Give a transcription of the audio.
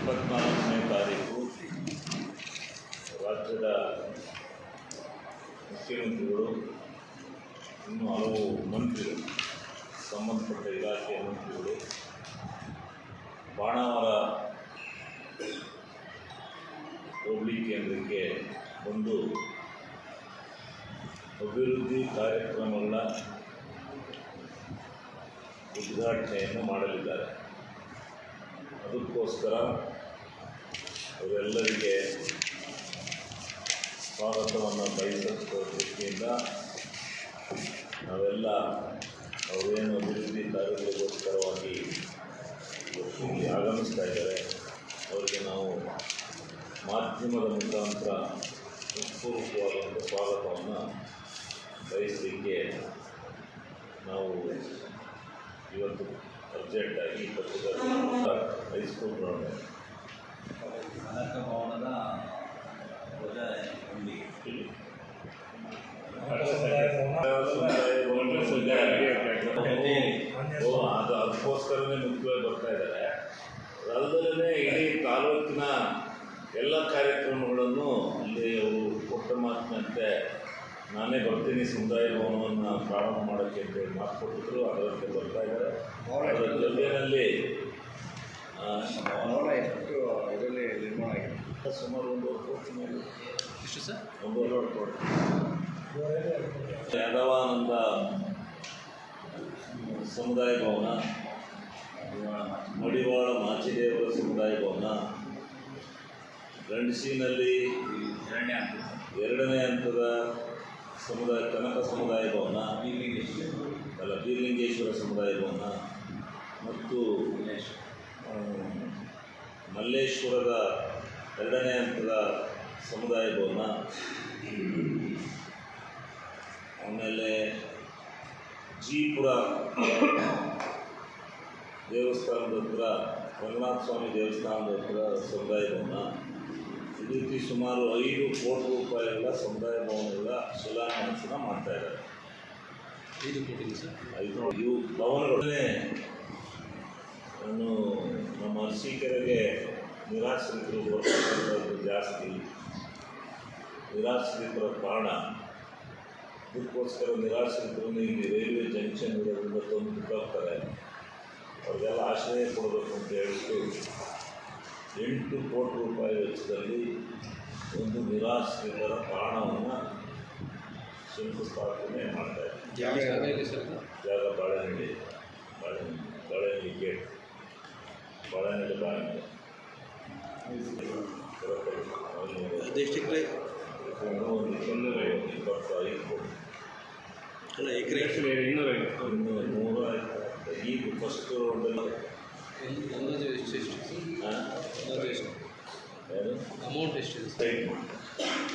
ಇಪ್ಪತ್ನಾಲ್ಕನೇ ತಾರೀಕು ರಾಜ್ಯದ ಮುಖ್ಯಮಂತ್ರಿಗಳು ಇನ್ನೂ ಹಲವು ಮಂತ್ರಿಗಳು ಸಂಬಂಧಪಟ್ಟ ಇಲಾಖೆಯ ಮಂತ್ರಿಗಳು ಬಾಣಾವರ ಹೋಬಳಿ ಕೇಂದ್ರಕ್ಕೆ ಒಂದು ಅಭಿವೃದ್ಧಿ ಕಾರ್ಯಕ್ರಮಗಳ ಉದ್ಘಾಟನೆಯನ್ನು ಮಾಡಲಿದ್ದಾರೆ ಅದಕ್ಕೋಸ್ಕರ ಅವರೆಲ್ಲರಿಗೆ ಸ್ವಾಗತವನ್ನು ಬಯಸುವ ದೃಷ್ಟಿಯಿಂದ ನಾವೆಲ್ಲ ಅವರೇನು ಅಭಿವೃದ್ಧಿ ಕಾರ್ಯಗಳಿಗೋಸ್ಕರವಾಗಿ ಇಲ್ಲಿ ಆಗಮಿಸ್ತಾ ಇದ್ದಾರೆ, ಅವರಿಗೆ ನಾವು ಮಾಧ್ಯಮದ ಮುಖಾಂತರ ಹೃತ್ಪೂರ್ವಕವಾದಂಥ ಸ್ವಾಗತವನ್ನು ಬಯಸಲಿಕ್ಕೆ ನಾವು ಇವತ್ತು ಅರ್ಜೆಂಟಾಗಿ ಪತ್ರಿಕಾ ಹೈಸ್ಕೂಲ್ ಗ್ರೌಂಡ್ ಕನಕ ಭವನದ ಅದು ಅದಕ್ಕೋಸ್ಕರನೇ ಮುಖ್ಯವಾಗಿ ಬರ್ತಾ ಇದ್ದಾರೆ. ಅದಲ್ಲದೆ ಇಡೀ ತಾಲೂಕಿನ ಎಲ್ಲ ಕಾರ್ಯಕ್ರಮಗಳನ್ನು ಅಲ್ಲಿ ಅವರು ಕೊಟ್ಟ ಮಾತಿನಂತೆ ನಾನೇ ಬರ್ತೀನಿ ಸಮುದಾಯ ಭವನವನ್ನು ಪ್ರಾರಂಭ ಮಾಡೋಕ್ಕೆ ಅಂತೇಳಿ ಮಾತು ಕೊಟ್ಟಿದ್ರು. ಅದರಂತೆ ಬರ್ತಾ ಇದ್ದಾರೆ. ಅದರ ಜೊತೆಯಲ್ಲಿ ಎಷ್ಟು ಇದರಲ್ಲಿ ನಿರ್ಮಾಣ ಆಗಿದೆ. ಸುಮಾರು ಒಂದೂವರೆ ಕೋಟಿ ಮೇಲೆ ಎಷ್ಟು ಸರ್? ಒಂದೂವರೆ ಕೋಟಿ ಯಾದವಾನಂದ ಸಮುದಾಯ ಭವನ ಮಡಿವಾಳ ಮಾಚಿದೇವರ ಸಮುದಾಯ ಭವನ ಗಂಡಸಿನಲ್ಲಿ ಎರಡನೇ ಹಂತ ಎರಡನೇ ಹಂತದ ಸಮುದಾಯ, ಕನಕ ಸಮುದಾಯ ಭವನ ಅಲ್ಲ ಬೀರ್ಲಿಂಗೇಶ್ವರ ಸಮುದಾಯ ಭವನ ಮತ್ತು ಮಲ್ಲೇಶ್ವರದ ಎರಡನೇ ಹಂತದ ಸಮುದಾಯ ಭವನ ಆಮೇಲೆ ಜೀಪುರ ದೇವಸ್ಥಾನದ ಹತ್ರ, ರಂಗನಾಥ ಸ್ವಾಮಿ ದೇವಸ್ಥಾನದ ಹತ್ರ ಸಮುದಾಯ ಭವನ ಈ ರೀತಿ ಸುಮಾರು ಐದು ಕೋಟಿ ರೂಪಾಯಿಗಳ ಸಮುದಾಯ ಭವನಗಳ ಶಿಲಾನ್ಯಾಸನ ಮಾಡ್ತಾ ಇದ್ದಾರೆ. ಐದು ಕೋಟಿ ಸರ್? ಐದು ಇವು ಭವನಗಳೇ. ನಾನು ನಮ್ಮ ಅರಸೀಕೆರೆಗೆ ನಿರಾಶ್ರಿತರು ಬರ್ತಕ್ಕಂಥದ್ದು ಜಾಸ್ತಿ. ನಿರಾಶ್ರಿತರ ಕಾರಣ ಅದಕ್ಕೋಸ್ಕರ ನಿರಾಶ್ರಿತರನ್ನು ಇಲ್ಲಿ ರೈಲ್ವೆ ಜಂಕ್ಷನ್ ಇರೋದ್ರಿಂದ ತಂದು ಬಿಟ್ಟೋಗ್ತಾರೆ. ಅವ್ರಿಗೆಲ್ಲ ಆಶ್ರಯ ಕೊಡಬೇಕು ಅಂತ ಹೇಳಿಬಿಟ್ಟು ಎಂಟು ಕೋಟಿ ರೂಪಾಯಿ ವೆಚ್ಚದಲ್ಲಿ ಒಂದು ನಿರಾಶ್ರಿತರ ತಾಣವನ್ನು ಶಂಕುಸ್ಥಾಪನೆ ಮಾಡ್ತಾ ಇದ್ದಾರೆ ಜಾಗ ಇದೆ ಸರ್ ಜಾಗ ಬಾಳೆಹಳ್ಳಿ ಬಾಳೆಹಳ್ಳಿ ಬಾಳೆಹಳ್ಳಿ ಗೇಟ್ ಬಾಳೆಹಳ್ಳಿ ಬಾಳೆಹಳ್ಳಿ ಡಿಸ್ಟಿಕ್ಲೆ ಒಂದು ಇನ್ನೂರ ಇಪ್ಪತ್ತು ಐದು ಕೋಟಿ ಅಲ್ಲ ಎಕರೆ ಇನ್ನೂರ ನೂರ ಈಗ ಫಸ್ಟ್ ರೌಂಡಲ್ಲಿ ಅಂದಾಜು ಎಷ್ಟು ಎಷ್ಟು ಅಂದಾಜು ಎಷ್ಟು ಯಾರು ಅಮೌಂಟ್ ಎಷ್ಟಿದೆ ಸರ್ ಸೈಡ್ ಮಾಡಿ